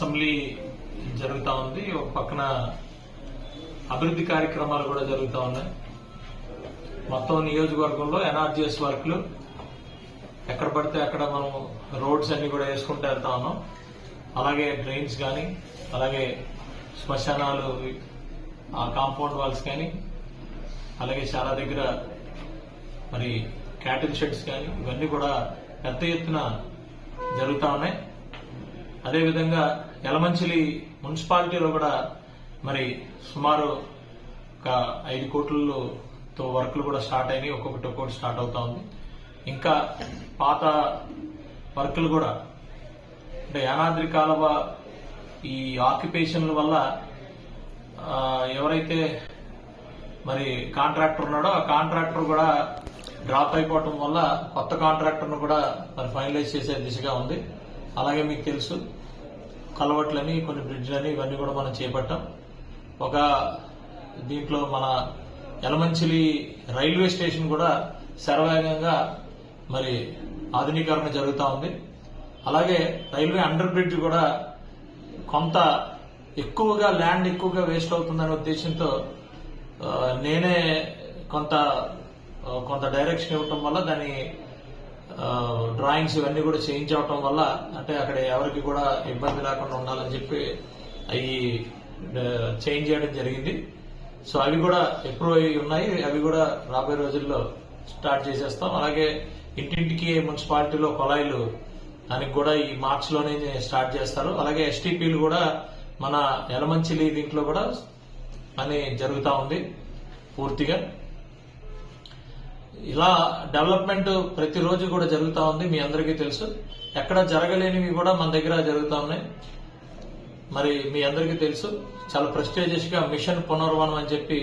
Assembly జరుగుతూ ఉంది. ఒక పక్కన అభివృద్ధి కార్యక్రమాలు కూడా జరుగుతూ ఉన్నాయి. మొత్తం నియోజకవర్గంలో ఎన్ఆర్జీఎస్ వర్క్లు ఎక్కడ పడితే అక్కడ మనం రోడ్స్ అన్ని కూడా వేసుకుంటూ వెళ్తా ఉన్నాం. అలాగే డ్రైన్స్ కానీ అలాగే శ్మశానాలు ఆ కాంపౌండ్ వాల్స్ కానీ అలాగే చాలా దగ్గర మరి క్యాటిల్ షెడ్స్ కానీ ఇవన్నీ కూడా పెద్ద ఎత్తున జరుగుతూ ఉన్నాయి. అదేవిధంగా యలమంచిలి మున్సిపాలిటీలో కూడా మరి సుమారు ఒక ఐదు కోట్లతో వర్క్లు కూడా స్టార్ట్ అయినాయి. ఒక్కొక్కటి ఒక్కొక్కటి స్టార్ట్ అవుతా ఉంది. ఇంకా పాత వర్కులు కూడా అంటే యానాద్రి కాలువ ఈ ఆక్యుపేషన్ల వల్ల ఎవరైతే మరి కాంట్రాక్టర్ ఉన్నాడో ఆ కాంట్రాక్టర్ కూడా డ్రాప్ అయిపోవటం వల్ల కొత్త కాంట్రాక్టర్ను కూడా మరి ఫైనలైజ్ చేసే దిశగా ఉంది. అలాగే మీకు తెలుసు. కలవట్లని కొన్ని బ్రిడ్జ్లని ఇవన్నీ కూడా మనం చేపట్టాం. ఒక దీంట్లో మన యలమంచిలి రైల్వే స్టేషన్ కూడా శరవేగంగా మరి ఆధునీకరణ జరుగుతూ ఉంది. అలాగే రైల్వే అండర్ బ్రిడ్జ్ కూడా కొంత ఎక్కువగా ల్యాండ్ ఎక్కువగా వేస్ట్ అవుతుందనే ఉద్దేశంతో నేనే కొంత కొంత డైరెక్షన్ ఇవ్వటం వల్ల దాన్ని డ్రాయింగ్స్ ఇవన్నీ కూడా చేంజ్ వల్ల అంటే అక్కడ ఎవరికి కూడా ఇబ్బంది లేకుండా ఉండాలని చెప్పి అవి చేంజ్ చేయడం జరిగింది. సో అవి కూడా ఎప్రూవ్ అయి ఉన్నాయి అవి కూడా రాబోయే రోజుల్లో స్టార్ట్ చేసేస్తాం. అలాగే ఇంటింటికి మున్సిపాలిటీలో కొలాయిలు దానికి కూడా ఈ మార్చ్లోనే స్టార్ట్ చేస్తారు. అలాగే ఎస్టీపీలు కూడా మన ఎలమంచిలి దీంట్లో కూడా అని జరుగుతూ ఉంది పూర్తిగా. ఇలా డెవలప్మెంట్ ప్రతిరోజు కూడా జరుగుతూ ఉంది మీ అందరికీ తెలుసు. ఎక్కడ జరగలేనివి కూడా మన దగ్గర జరుగుతూ ఉన్నాయి. మరి మీ అందరికీ తెలుసు చాలా ప్రెస్టేజియస్గా మిషన్ పునర్వనం అని చెప్పి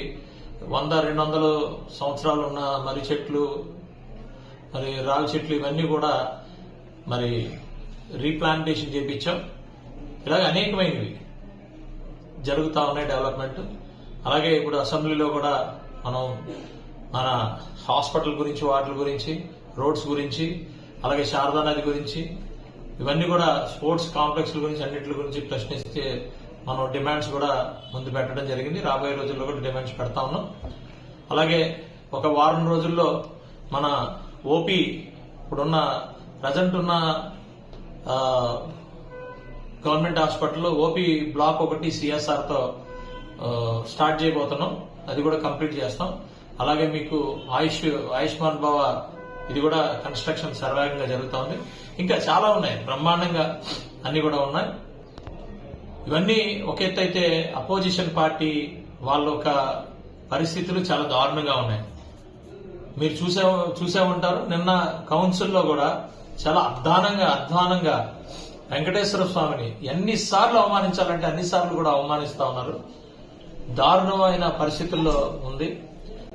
వంద రెండు వందలు సంవత్సరాలు ఉన్న మరి చెట్లు మరి రావి చెట్లు ఇవన్నీ కూడా మరి రీప్లాంటేషన్ చేపించాం. ఇలాగ అనేకమైనవి జరుగుతూ ఉన్నాయి డెవలప్మెంట్. అలాగే ఇప్పుడు అసెంబ్లీలో కూడా మనం మన హాస్పిటల్ గురించి వాటి గురించి రోడ్స్ గురించి అలాగే శారదా నది గురించి ఇవన్నీ కూడా స్పోర్ట్స్ కాంప్లెక్స్ గురించి అన్నిటి గురించి ప్రశ్నిస్తే మనం డిమాండ్స్ కూడా ముందు పెట్టడం జరిగింది. రాబోయే రోజుల్లో కూడా డిమాండ్స్ పెడతా ఉన్నాం. అలాగే ఒక వారం రోజుల్లో మన ఓపీ ఇప్పుడున్న ప్రజెంట్ ఉన్న గవర్నమెంట్ హాస్పిటల్లో ఓపీ బ్లాక్ ఒకటి సిఎస్ఆర్తో స్టార్ట్ చేయబోతున్నాం. అది కూడా కంప్లీట్ చేస్తాం. అలాగే మీకు ఆయుష్ ఆయుష్మాన్ భవ ఇది కూడా కన్స్ట్రక్షన్ సర్వేగంగా జరుగుతూ ఉంది ఇంకా చాలా ఉన్నాయి. బ్రహ్మాండంగా అన్ని కూడా ఉన్నాయి. ఇవన్నీ ఒక ఎత్తు అయితే అపోజిషన్ పార్టీ వాళ్ళ ఒక పరిస్థితులు చాలా దారుణంగా ఉన్నాయి. మీరు చూసే చూసే ఉంటారు. నిన్న కౌన్సిల్లో కూడా చాలా అధ్వానంగా అధ్వానంగా వెంకటేశ్వర స్వామిని ఎన్నిసార్లు అవమానించాలంటే అన్నిసార్లు కూడా అవమానిస్తా ఉన్నారు. దారుణమైన పరిస్థితుల్లో ఉంది.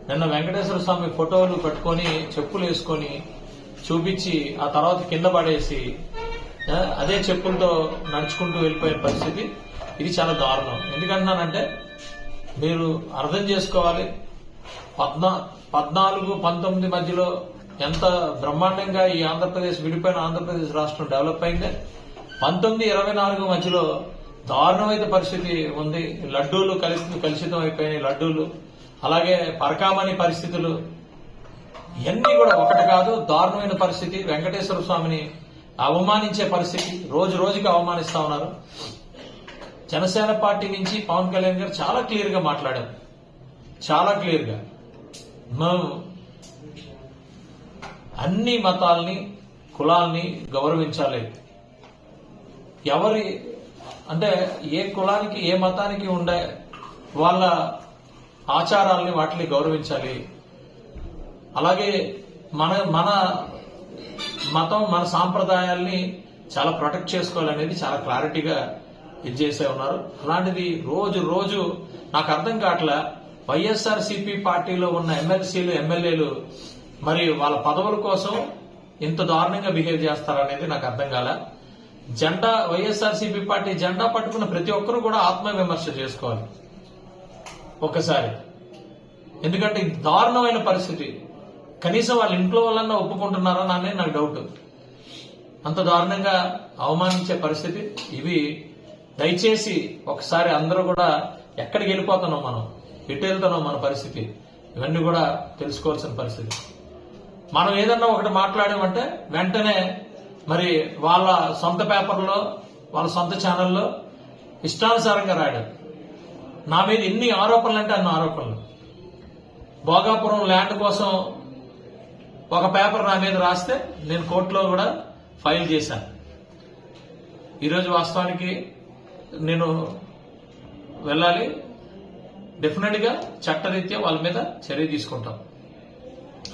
నిన్న వెంకటేశ్వర స్వామి ఫోటోలు పెట్టుకొని చెప్పులు వేసుకొని చూపించి ఆ తర్వాత కింద పడేసి అదే చెప్పులతో నడుచుకుంటూ వెళ్ళిపోయే పరిస్థితి. ఇది చాలా దారుణం. ఎందుకంటున్నానంటే మీరు అర్థం చేసుకోవాలి. పద్నా పద్నాలుగు పంతొమ్మిది మధ్యలో ఎంత బ్రహ్మాండంగా ఈ ఆంధ్రప్రదేశ్ విడిపోయిన ఆంధ్రప్రదేశ్ రాష్ట్రం డెవలప్ అయిందే పంతొమ్మిది ఇరవై నాలుగు మధ్యలో దారుణమైన పరిస్థితి ఉంది. లడ్డూలు కలిసి కలుషితం అయిపోయినాయి లడ్డూలు. అలాగే పరకామణి పరిస్థితులు ఇవన్నీ కూడా ఒకటి కాదు దారుణమైన పరిస్థితి. వెంకటేశ్వర స్వామిని అవమానించే పరిస్థితి. రోజు రోజుకి అవమానిస్తా ఉన్నారు. జనసేన పార్టీ నుంచి పవన్ కళ్యాణ్ గారు చాలా క్లియర్గా మాట్లాడారు. చాలా క్లియర్గా. మేము అన్ని మతాల్ని కులాల్ని గౌరవించాలి. ఎవరి అంటే ఏ కులానికి ఏ మతానికి ఉండే వాళ్ళ ఆచారాల్ని వాటిని గౌరవించాలి. అలాగే మన మన మతం మన సాంప్రదాయాల్ని చాలా ప్రొటెక్ట్ చేసుకోవాలనేది చాలా క్లారిటీగా ఇది చేసే ఉన్నారు. అలాంటిది రోజు రోజు నాకు అర్థం కావట్లా వైఎస్ఆర్ సిపి పార్టీలో ఉన్న ఎమ్మెల్సీలు ఎమ్మెల్యేలు మరి వాళ్ళ పదవుల కోసం ఇంత దారుణంగా బిహేవ్ చేస్తారనేది నాకు అర్థం కాల. జెండా వైఎస్ఆర్ సిపి పార్టీ జెండా పట్టుకున్న ప్రతి ఒక్కరూ కూడా ఆత్మ విమర్శ చేసుకోవాలి. ఒక్కసారి. ఎందుకంటే ఇది దారుణమైన పరిస్థితి. కనీసం వాళ్ళ ఇంట్లో వాళ్ళన్నా ఒప్పుకుంటున్నారా నానే నాకు డౌట్ అంత దారుణంగా అవమానించే పరిస్థితి. ఇవి దయచేసి ఒకసారి అందరూ కూడా ఎక్కడికి వెళ్ళిపోతున్నాం మనం? ఎటు వెళ్తున్నాం మన పరిస్థితి? ఇవన్నీ కూడా తెలుసుకోవాల్సిన పరిస్థితి. మనం ఏదన్నా ఒకటి మాట్లాడామంటే వెంటనే మరి వాళ్ళ సొంత పేపర్లో వాళ్ళ సొంత ఛానల్లో ఇష్టానుసారంగా రాయడం. నా మీద ఎన్ని ఆరోపణలు అంటే అన్ని ఆరోపణలు. భోగాపురం ల్యాండ్ కోసం ఒక పేపర్ నా మీద రాస్తే నేను కోర్టులో కూడా ఫైల్ చేశాను ఈరోజు వాస్తవానికి నేను వెళ్ళాలి. డెఫినెట్గా చట్టరీత్యా వాళ్ళ మీద చర్య తీసుకుంటాం.